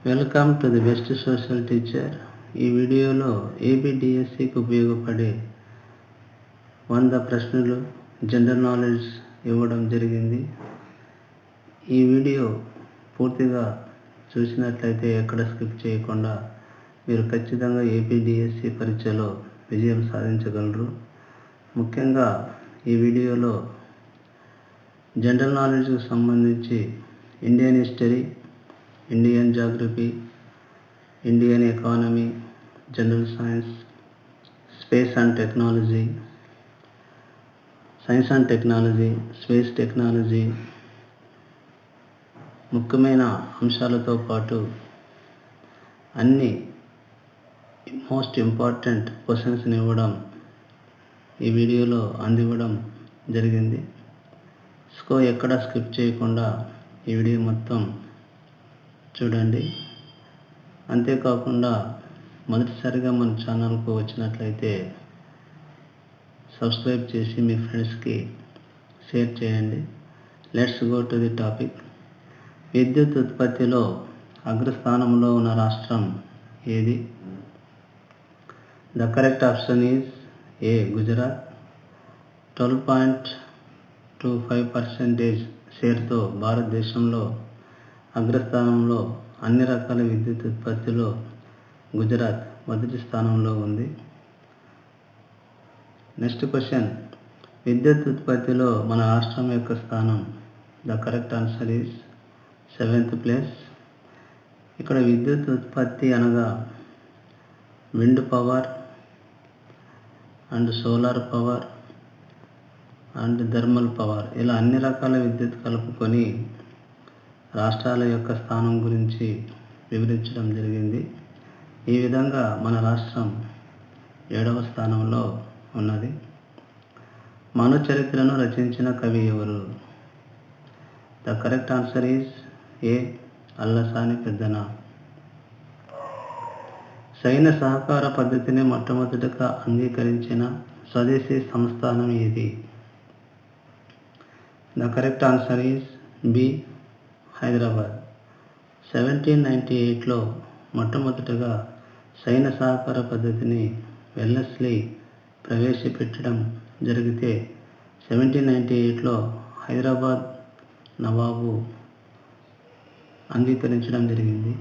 Welcome to the best social teacher ఈ వీడియోలో ఏబిడిఎస్సికి ఉపయోగపడే వంద ప్రశ్నలు జనరల్ నాలెడ్జ్ ఇవ్వడం జరిగింది. ఈ వీడియో పూర్తిగా చూసినట్లయితే ఎక్కడ స్కిప్ చేయకుండా మీరు ఖచ్చితంగా ఏపీడిఎస్సి పరీక్షలో విజయం సాధించగలరు. ముఖ్యంగా ఈ వీడియోలో జనరల్ నాలెడ్జ్కి సంబంధించి Indian history Indian geography Indian economy general science space and technology science and technology space technology ముఖ్యమైన అంశాలతో పాటు అన్ని మోస్ట్ ఇంపార్టెంట్ క్వశ్చన్స్ని ఇవ్వడం ఈ వీడియోలో అందివ్వడం జరిగింది. సో ఎక్కడ స్కిప్ చేయకుండా ఈ వీడియో మొత్తం చూడండి. అంతేకాకుండా మొదటిసారిగా మన ఛానల్కు వచ్చినట్లయితే సబ్స్క్రైబ్ చేసి మీ ఫ్రెండ్స్కి షేర్ చేయండి. Let's go to the topic. విద్యుత్ ఉత్పత్తిలో అగ్రస్థానంలో ఉన్న రాష్ట్రం ఏది? The correct option is A Gujarat twelve point two five percentage షేర్తో భారతదేశంలో అగ్రస్థానంలో అన్ని రకాల విద్యుత్ ఉత్పత్తిలో గుజరాత్ మొదటి స్థానంలో ఉంది. నెక్స్ట్ క్వశ్చన్ విద్యుత్ ఉత్పత్తిలో మన రాష్ట్రం యొక్క స్థానం. The correct answer is seventh place ఇక్కడ విద్యుత్ ఉత్పత్తి అనగా wind power and solar power and thermal power ఇలా అన్ని రకాల విద్యుత్ కలుపుకొని రాష్ట్రాల యొక్క స్థానం గురించి వివరించడం జరిగింది. ఈ విధంగా మన రాష్ట్రం ఏడవ స్థానంలో ఉన్నది. మన చరిత్రను రచించిన కవి ఎవరు? The correct answer is A Allasani Peddana సైన సహకార పద్ధతిని మొట్టమొదటిగా అంగీకరించిన స్వదేశీ సంస్థానం ఏది? The correct answer is B Hyderabad. Seventeen ninety ఎయిట్లో మొట్టమొదటగా సైన సహకార పద్ధతిని వెల్నెస్లీ ప్రవేశపెట్టడం జరిగితే సెవెంటీన్ నైంటీ ఎయిట్లో హైదరాబాద్ నవాబు అంగీకరించడం జరిగింది.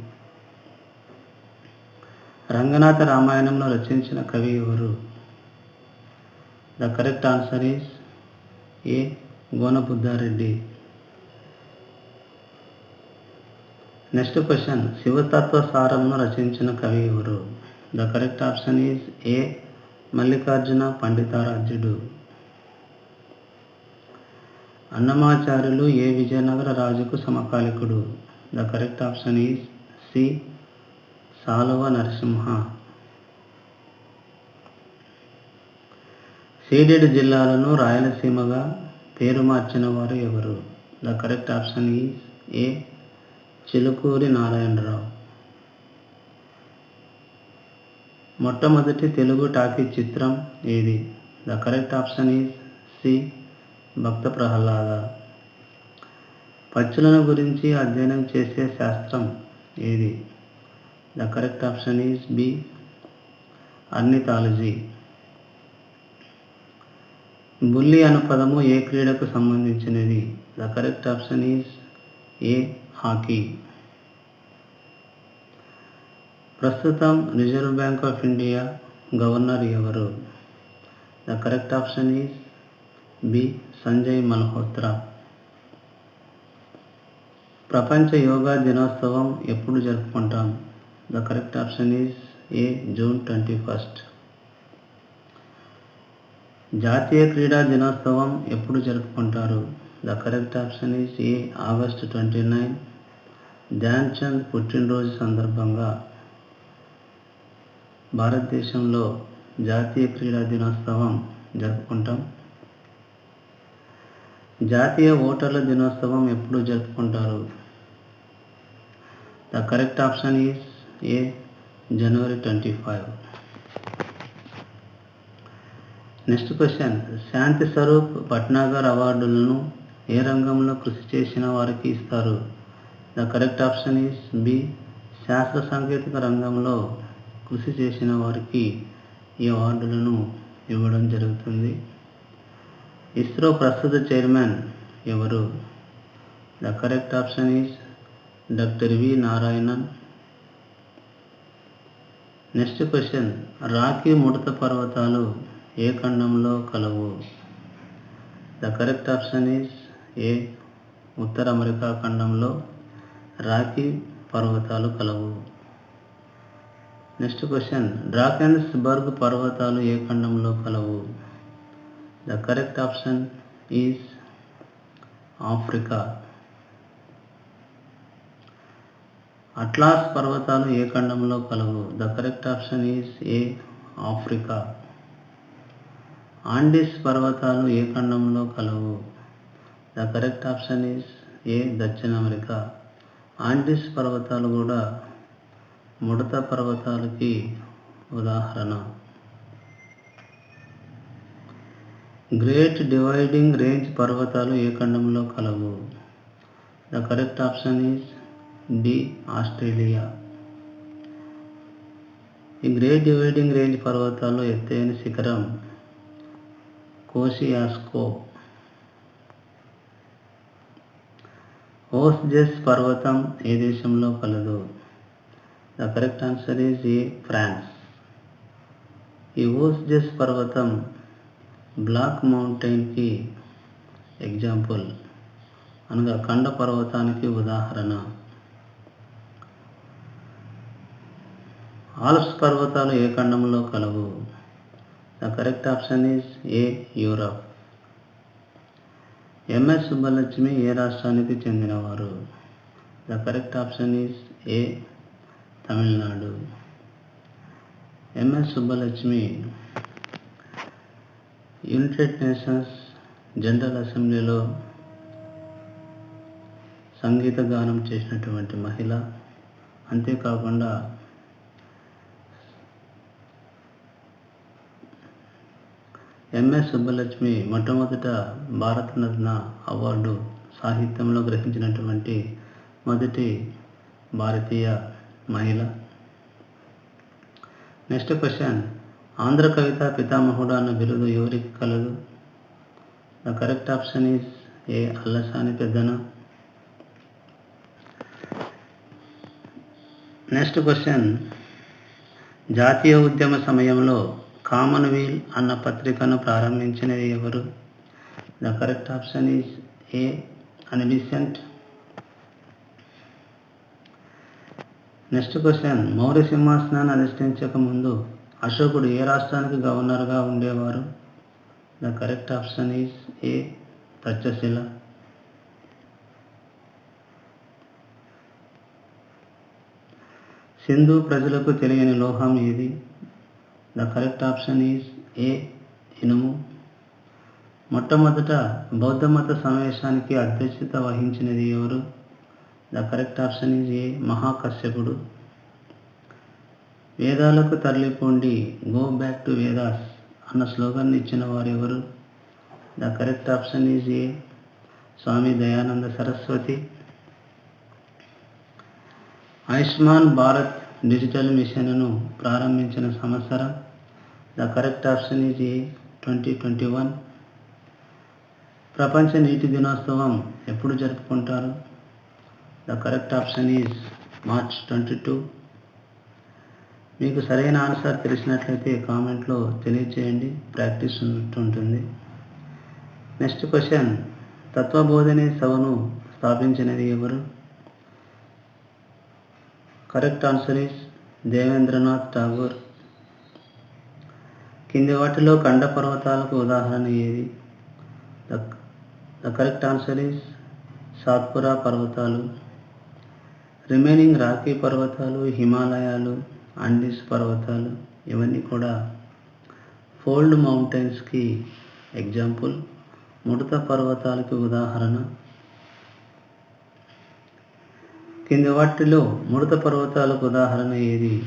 రంగనాథ రామాయణంలో రచించిన కవి ఎవరు? The correct answer is A. Gona Buddha Reddy. Next question. శివతత్వ సారంను రచించిన కవి ఎవరు? The correct option is A. Mallikarjuna పండితారాజ్యుడు అన్నమాచార్యులు ఏ విజయనగర రాజుకు సమకాలికుడు? The correct option is C. Saluva Narasimha. Ceded జిల్లాలను రాయలసీమగా పేరు మార్చిన వారు ఎవరు? The correct option is A. Chilukuri Narayana Rao. మొట్టమొదటి తెలుగు టాకీ చిత్రం ఏది? The correct option is C. Bhakta Prahlada పచ్చులను గురించి అధ్యయనం చేసే శాస్త్రం ఏది? The correct option is B ornithology bully అను పదము ఏ క్రీడకు సంబంధించినది? The correct option is A hockey ప్రస్తుతం Reserve Bank of India governor ఎవరు? The correct option is B Sanjay Malhotra ప్రపంచ యోగా దినోత్సవం ఎప్పుడు జరుపుకుంటాం? The correct option is A June twenty first జాతీయ క్రీడా దినోత్సవం ఎప్పుడు జరుపుకుంటారు? The correct option is A August twenty nine Dhyan Chand పుట్టినరోజు సందర్భంగా భారతదేశంలో జాతీయ క్రీడా దినోత్సవం జరుపుకుంటాం. జాతీయ ఓటర్ల దినోత్సవం ఎప్పుడు జరుపుకుంటారు? The correct option is A January twenty five next question. Shanti Swarup Bhatnagar అవార్డులను ఏ రంగంలో కృషి చేసిన వారికి ఇస్తారు? The correct option is B శాస్త్ర సాంకేతిక రంగంలో కృషి చేసిన వారికి ఈ అవార్డులను ఇవ్వడం జరుగుతుంది. ఇస్రో ప్రస్తుత చైర్మన్ ఎవరు? The correct option is doctor V Narayanan. Next question. Rocky ముడత పర్వతాలు ఏ ఖండంలో కలవు? The correct option is A. Uttara America ఖండంలో రాఖీ పర్వతాలు కలవు. Next question. డ్రాకెన్స్బర్గ్ పర్వతాలు ఏ ఖండంలో కలవు? The correct option is Africa. Atlas పర్వతాలు ఏ ఖండంలో కలవు? The correct option is A Africa. Andes పర్వతాలు ఏ ఖండంలో కలవు? The correct option is A దక్షిణ అమెరికా. ఆండిస్ పర్వతాలు కూడా ముడత పర్వతాలకి ఉదాహరణ. గ్రేట్ డివైడింగ్ రేంజ్ పర్వతాలు ఏ ఖండంలో కలవు? The correct option is D Australia. ఈ గ్రేట్ డివైడింగ్ రేంజ్ పర్వతాల్లో ఎత్తైన శిఖరం కోసియాస్కో. ఓస్జెస్ పర్వతం ఏ దేశంలో కలదు? The correct answer is A France. ఈ ఓస్జెస్ పర్వతం బ్లాక్ మౌంటైన్కి ఎగ్జాంపుల్ అనగా కండ పర్వతానికి ఉదాహరణ. ఆల్ప్స్ పర్వతాలు ఏ ఖండంలో కలవు? The correct option is A Europe. MS Subbalakshmi ఏ రాష్ట్రానికి చెందినవారు? The correct option is A Tamil Nadu. MS Subbalakshmi United Nations General అసెంబ్లీలో సంగీత గానం చేసినటువంటి మహిళ. అంతేకాకుండా ఎంఎస్ సుబ్బలక్ష్మి మొట్టమొదట భారతరత్న అవార్డు సాహిత్యంలో గ్రహించినటువంటి మొదటి భారతీయ మహిళ. Next question. ఆంధ్ర కవిత పితామహుడు అన్న బిరుదు ఎవరికి కలదు? The correct option is A Allasani Peddana. Next question. జాతీయ ఉద్యమ సమయంలో కామన్వీల్ అన్న పత్రికను ప్రారంభించినది ఎవరు? The correct option is A Annie Besant next question Maurya సింహాసనాన్ని అధిష్ఠించక ముందు అశోకుడు ఏ రాష్ట్రానికి గవర్నర్గా ఉండేవారు? The correct option is A Takshashila Sindhu ప్రజలకు తెలియని లోహం ఏది? The correct option is A ఇనుము మొట్టమొదట బౌద్ధ మత సమావేశానికి అధ్యక్షత వహించినది ఎవరు? The correct option is A మహాకశ్యపుడు. వేదాలకు తరలిపోండి. గో బ్యాక్ టు వేదాస్ అన్న స్లోగన్ ఇచ్చిన వారు ఎవరు? The correct option is A Swami Dayananda Saraswati. Ayushman Bharat digital మిషన్ను ప్రారంభించిన సంవత్సరం the correct option is A twenty twenty one. ప్రపంచ నీటి దినోత్సవం ఎప్పుడు జరుపుకుంటారు? The correct option is March twenty two. మీకు సరైన ఆన్సర్ తెలిసినట్లయితే కామెంట్లో తెలియచేయండి ప్రాక్టీస్ ఉంటుంటుంది. Next question. తత్వబోధిని సభను స్థాపించినది ఎవరు? Correct answer is Devendranath Tagore. కింది వాటిలో కండ పర్వతాలకు ఉదాహరణ ఏది? The correct answer is Satpura పర్వతాలు. రిమైనింగ్ రాఖీ పర్వతాలు హిమాలయాలు అండీస్ పర్వతాలు ఇవన్నీ కూడా ఫోల్డ్ మౌంటైన్స్కి ఎగ్జాంపుల్. ముడత పర్వతాలకు ఉదాహరణ. కింది వాటిలో ముడత పర్వతాలకు ఉదాహరణ ఏది?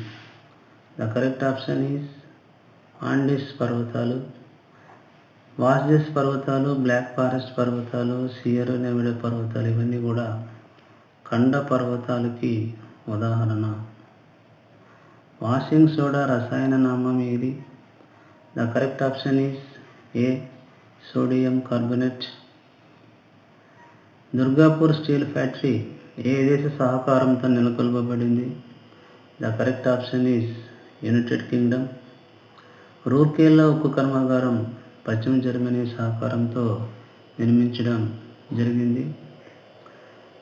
The correct option is Andes పర్వతాలు వాస్జెస్ పర్వతాలు బ్లాక్ ఫారెస్ట్ పర్వతాలు సియరో నెమిడ పర్వతాలు ఇవన్నీ కూడా ఖండ పర్వతాలకి ఉదాహరణ. వాషింగ్ సోడా రసాయన నామం ఏది? The correct option is A sodium carbonate. Durgapur steel factory ఏ దేశ సహకారంతో నెలకొల్పబడింది? The correct option is United Kingdom. Rourkela ఉక్కు కర్మాగారం పశ్చిమ జర్మనీ సహకారంతో నిర్మించడం జరిగింది.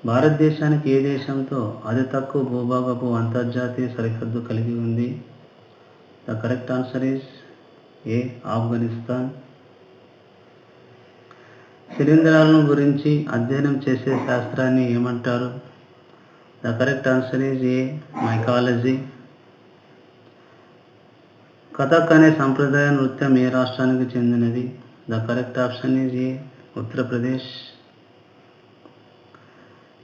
భారతదేశానికి ఏ దేశంతో అతి తక్కువ భూభాగపు అంతర్జాతీయ సరిహద్దు కలిగి ఉంది? The correct answer is A Afghanistan. శిలీంధ్రాలను గురించి అధ్యయనం చేసే శాస్త్రాన్ని ఏమంటారు? The correct answer is A mycology Kathak అనే సంప్రదాయ నృత్యం ఏ రాష్ట్రానికి చెందినది? The correct option is A Uttar Pradesh.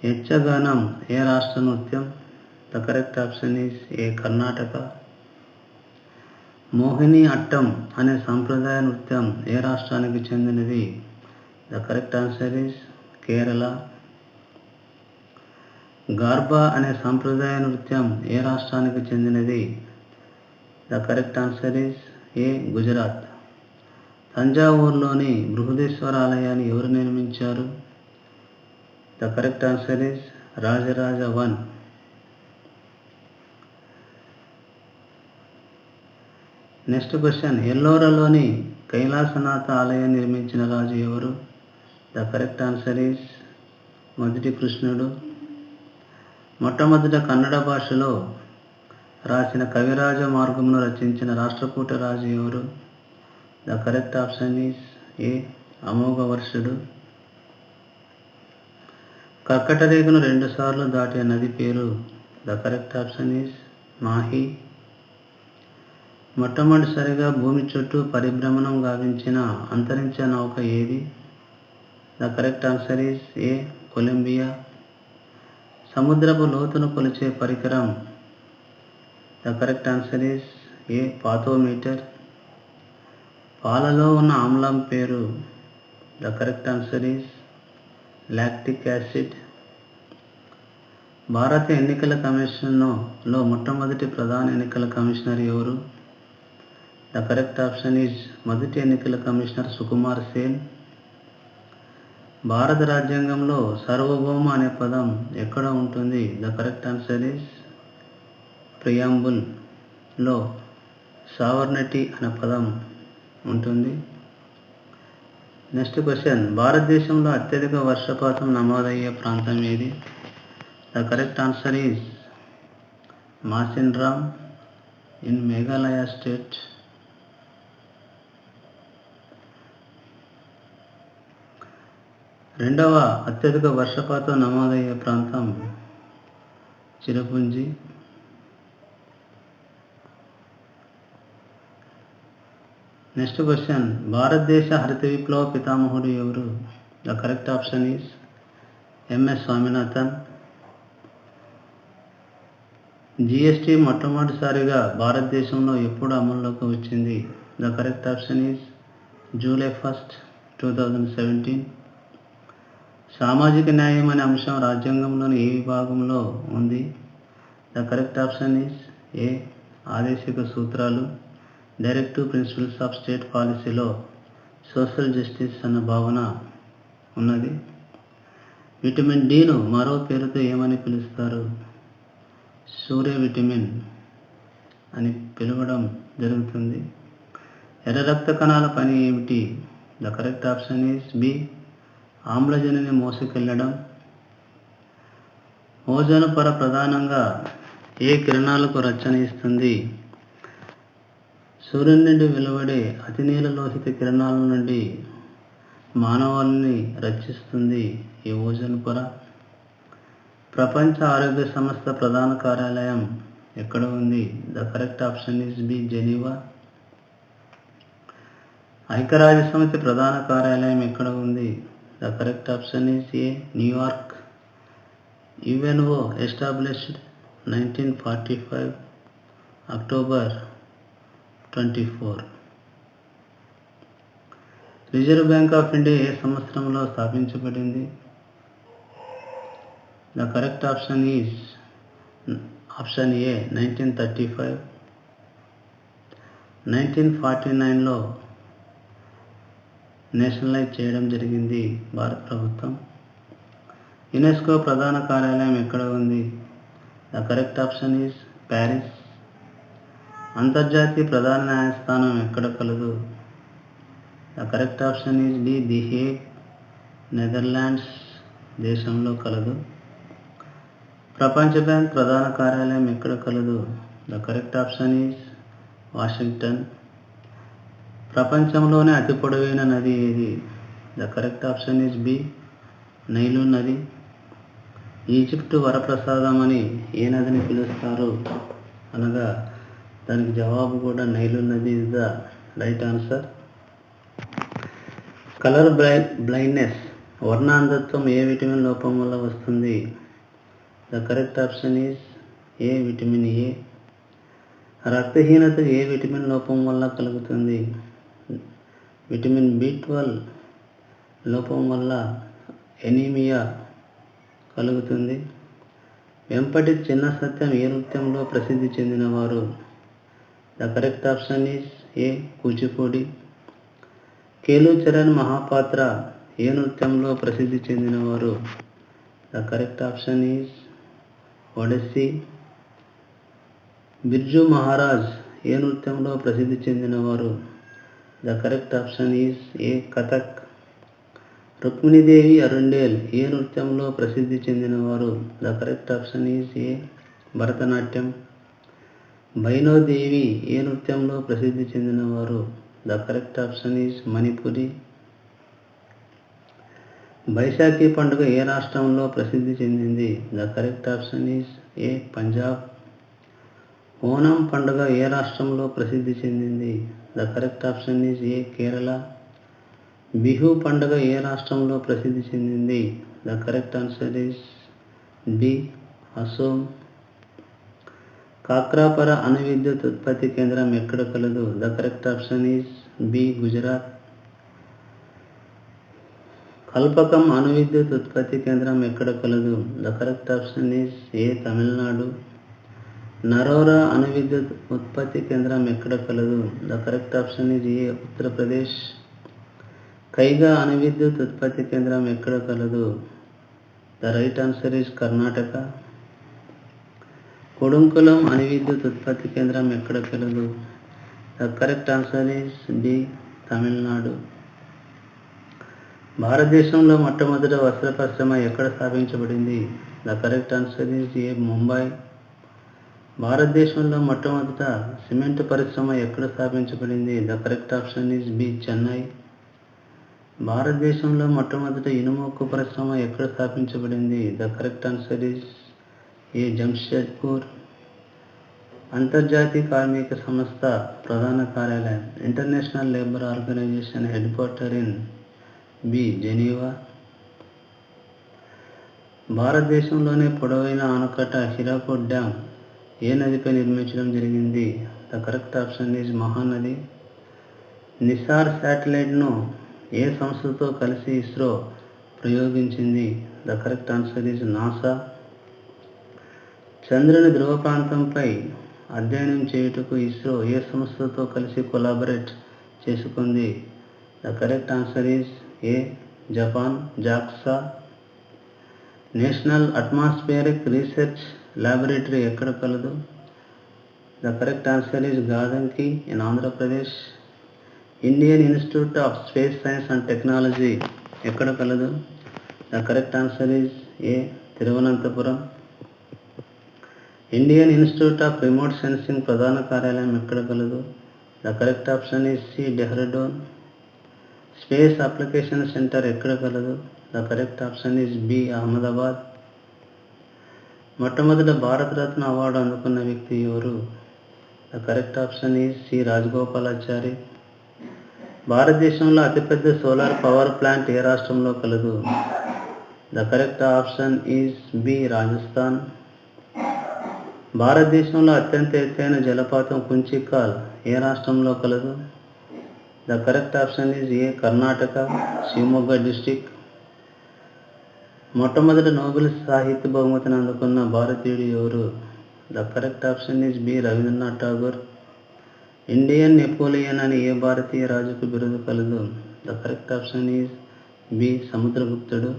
యక్షగానం ఏ రాష్ట్ర నృత్యం? The correct option is A Karnataka. Mohini Attam అనే సంప్రదాయ నృత్యం ఏ రాష్ట్రానికి చెందినది? The correct answer is Kerala. Garba అనే సంప్రదాయ నృత్యం ఏ రాష్ట్రానికి చెందినది? The correct answer is A Gujarat తంజావూరులోని Brihadeeswara ఆలయాన్ని ఎవరు నిర్మించారు? The correct answer is Rajaraja one next question ఎల్లోరలోని Kailasanatha ఆలయం నిర్మించిన రాజు ఎవరు? ద కరెక్ట్ ఆన్సర్ ఈస్ మొదటి కృష్ణుడు మొట్టమొదట కన్నడ భాషలో రాసిన కవిరాజ మార్గమును రచించిన రాష్ట్రకూట రాజు ఎవరు? The correct option is A. Amogha వర్షుడు కర్కట రేఖను రెండుసార్లు దాటే నది పేరు the correct option is Mahi. మొట్టమొదటిసారిగా భూమి చుట్టూ పరిభ్రమణం గావించిన అంతరించే నౌక ఏది? The correct answer is A. Columbia. సముద్రపు లోతును కొలిచే పరికరం the correct answer is A fathometer పాలలో ఉన్న ఆమ్లం పేరు. The correct answer is lactic acid భారత ఎన్నికల కమిషన్లో మొట్టమొదటి ప్రధాన ఎన్నికల కమిషనర్ ఎవరు? ద కరెక్ట్ ఆప్షన్ ఈజ్ మొదటి ఎన్నికల కమిషనర్ సుకుమార్ సేన్. భారత రాజ్యాంగంలో సార్వభౌమ అనే పదం ఎక్కడ ఉంటుంది? ద కరెక్ట్ ఆన్సర్ ఈజ్ ప్రియాంబుల్లో సావర్నటీ అనే పదం ఉంటుంది. Next question. భారతదేశంలో అత్యధిక వర్షపాతం నమోదయ్యే ప్రాంతం ఏది? The correct answer is Mawsynram in Meghalaya state రెండవ అత్యధిక వర్షపాతం నమోదయ్యే ప్రాంతం చిరపుంజి. నెక్స్ట్ క్వశ్చన్ భారతదేశ హరిత విప్లవ పితామహుడు ఎవరు? The correct option is MS Swaminathan. GST మొట్టమొదటిసారిగా భారతదేశంలో ఎప్పుడు అమల్లోకి వచ్చింది? The correct option is July first two thousand seventeen సామాజిక న్యాయం అనే అంశం రాజ్యాంగంలోని ఏ విభాగంలో ఉంది? The correct option is A ఆదేశిక సూత్రాలు. డైరెక్టివ్ ప్రిన్సిపల్స్ ఆఫ్ స్టేట్ పాలసీలో సోషల్ జస్టిస్ అన్న భావన ఉన్నది. విటమిన్ డిను మరో పేరుతో ఏమని పిలుస్తారు? సూర్య విటమిన్ అని పిలవడం జరుగుతుంది. ఎర్ర రక్త కణాల పని ఏమిటి? The correct option is B. ఆమ్లజనిని మోసుకెళ్ళడం ఓజోను పొర ప్రధానంగా ఏ కిరణాలకు రచన ఇస్తుంది? సూర్యుని నుండి వెలువడే అతి నీలలోహిత కిరణాల నుండి మానవాళిని రక్షిస్తుంది ఈ ఓజోన్ పొర. ప్రపంచ ఆరోగ్య సంస్థ ప్రధాన కార్యాలయం ఎక్కడ ఉంది? The correct option is B Geneva ఐక్యరాజ్య సమితి ప్రధాన కార్యాలయం ఎక్కడ ఉంది? The correct option is A New York UNO established nineteen forty five October twenty four. Reserve bank of India ఏ సంవత్సరంలో స్థాపించబడింది? The correct option is option A nineteen thirty five. Nineteen forty నైన్లో nationalise చేయడం జరిగింది భారత ప్రభుత్వం. UNESCO ప్రధాన కార్యాలయం ఎక్కడ ఉంది? The correct option is Paris. అంతర్జాతీయ ప్రధాన న్యాయస్థానం ఎక్కడ కలదు? The correct option is D the Hague Netherlands దేశంలో కలదు. ప్రపంచ బ్యాంక్ ప్రధాన కార్యాలయం ఎక్కడ కలదు? The correct option is Washington. ప్రపంచంలోనే అతి పొడవైన నది ఏది? The correct option is B Nile నది. ఈజిప్ట్ వరప్రసాదం అని ఏ నదిని పిలుస్తారు? అనగా దానికి జవాబు కూడా నైలు నది is the right answer colour blind blindness వర్ణాంధత్వం ఏ విటమిన్ లోపం వల్ల వస్తుంది? The correct option is A vitamin A రక్తహీనత ఏ విటమిన్ లోపం వల్ల కలుగుతుంది? విటమిన్ బి ట్వెల్వ్ లోపం వల్ల ఎనీమియా కలుగుతుంది. వెంపటి చిన్న సత్యం ఏ నృత్యంలో ప్రసిద్ధి చెందినవారు? The correct option is A Kuchipudi. Kelu Charan Mahapatra ఏ నృత్యంలో ప్రసిద్ధి చెందినవారు? The correct option is Odissi. Birju Maharaj ఏ నృత్యంలో ప్రసిద్ధి చెందినవారు? The correct option is A Kathak. Rukmini Devi Arundale ఏ నృత్యంలో ప్రసిద్ధి చెందినవారు? The correct option is A Bharatanatyam. బైనోదేవి ఏ నృత్యంలో ప్రసిద్ధి చెందినవారు? The correct option is Manipuri. Baisakhi పండుగ ఏ రాష్ట్రంలో ప్రసిద్ధి చెందింది? The correct option is A Punjab. Onam పండుగ ఏ రాష్ట్రంలో ప్రసిద్ధి చెందింది? The correct option is A Kerala. Bihu పండుగ ఏ రాష్ట్రంలో ప్రసిద్ధి చెందింది? The correct answer is B Assam Kakrapar అణు విద్యుత్ ఉత్పత్తి కేంద్రం ఎక్కడ కలదు? The correct option is B Gujarat Kalpakkam అణు విద్యుత్ ఉత్పత్తి కేంద్రం ఎక్కడ కలదు? The correct option is A Tamil Nadu Narora అణు విద్యుత్ ఉత్పత్తి కేంద్రం ఎక్కడ కలదు? The correct option is A Uttar Pradesh Kaiga అణు విద్యుత్ ఉత్పత్తి కేంద్రం ఎక్కడ కలదు? The right answer is Karnataka Kudankulam అణు విద్యుత్ ఉత్పత్తి కేంద్రం ఎక్కడ కలదు? The correct answer is D Tamil Nadu. భారతదేశంలో మొట్టమొదటి వస్త్ర పరిశ్రమ ఎక్కడ స్థాపించబడింది? The correct answer is A Mumbai. భారతదేశంలో మొట్టమొదట సిమెంట్ పరిశ్రమ ఎక్కడ స్థాపించబడింది? The correct option is B Chennai. భారతదేశంలో మొట్టమొదట ఇనుముక్కు పరిశ్రమ ఎక్కడ స్థాపించబడింది? The correct answer is A Jamshedpur అంతర్జాతీయ కార్మిక సంస్థ ప్రధాన కార్యాలయం. International Labour Organisation headquarter in B Geneva. భారతదేశంలోనే పొడవైన ఆనకట్ట హిరాకోట్ డ్యామ్ ఏ నదిపై నిర్మించడం జరిగింది? The correct option is Mahanadi. NISAR శాటిలైట్ను ఏ సంస్థతో కలిసి ISRO ప్రయోగించింది? The correct answer is NASA. చంద్రుని ధ్రువ ప్రాంతంపై అధ్యయనం చేయుటకు ఇస్రో ఏ సంస్థతో కలిసి కొలాబరేట్ చేసుకుంది? The correct answer is A Japan JAXA national atmospheric research laboratory ఎక్కడ కలదు? The correct answer is Gadanki in Andhra Pradesh Indian institute of space science and technology ఎక్కడ కలదు? The correct answer is A Thiruvananthapuram Indian institute of remote sensing ప్రధాన కార్యాలయం ఎక్కడ కలదు? The correct option is C Dehradun space application centre ఎక్కడ కలదు? The correct option is B Ahmedabad మొట్టమొదట Bharat Ratna award అందుకున్న వ్యక్తి ఎవరు? The correct option is C Rajagopalachari భారతదేశంలో అతిపెద్ద సోలార్ పవర్ ప్లాంట్ ఏ రాష్ట్రంలో కలదు? The correct option is B Rajasthan భారతదేశంలో అత్యంత ఎత్తైన జలపాతం కుంచికాల్ ఏ రాష్ట్రంలో కలదు? The correct option is A Karnataka Shivamogga district. మొట్టమొదటి నోబెల్ సాహిత్య బహుమతిని అందుకున్న భారతీయుడు ఎవరు? The correct option is B Rabindranath Tagore. Indian Napoleon అని ఏ భారతీయ రాజుకు బిరుదు కలదు? The correct option is B సముద్రగుప్తుడు.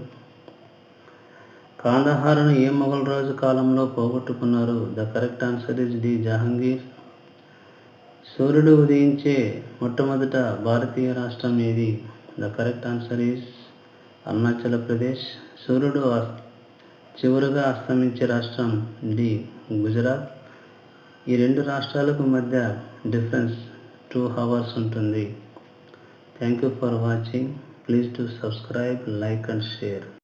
కాందహారును ఏ మొఘల్ రాజు కాలంలో పోగొట్టుకున్నారు the correct answer is D Jahangir. సూర్యుడు ఉదయించే మొట్టమొదట భారతీయ రాష్ట్రం ఏది? The correct answer is Arunachal Pradesh. సూర్యుడు అస్- చివరగా అస్తమించే రాష్ట్రం డి గుజరాత్. ఈ రెండు రాష్ట్రాలకు మధ్య డిఫరెన్స్ టూ అవర్స్ ఉంటుంది. Thank you for watching. Please to subscribe like and share.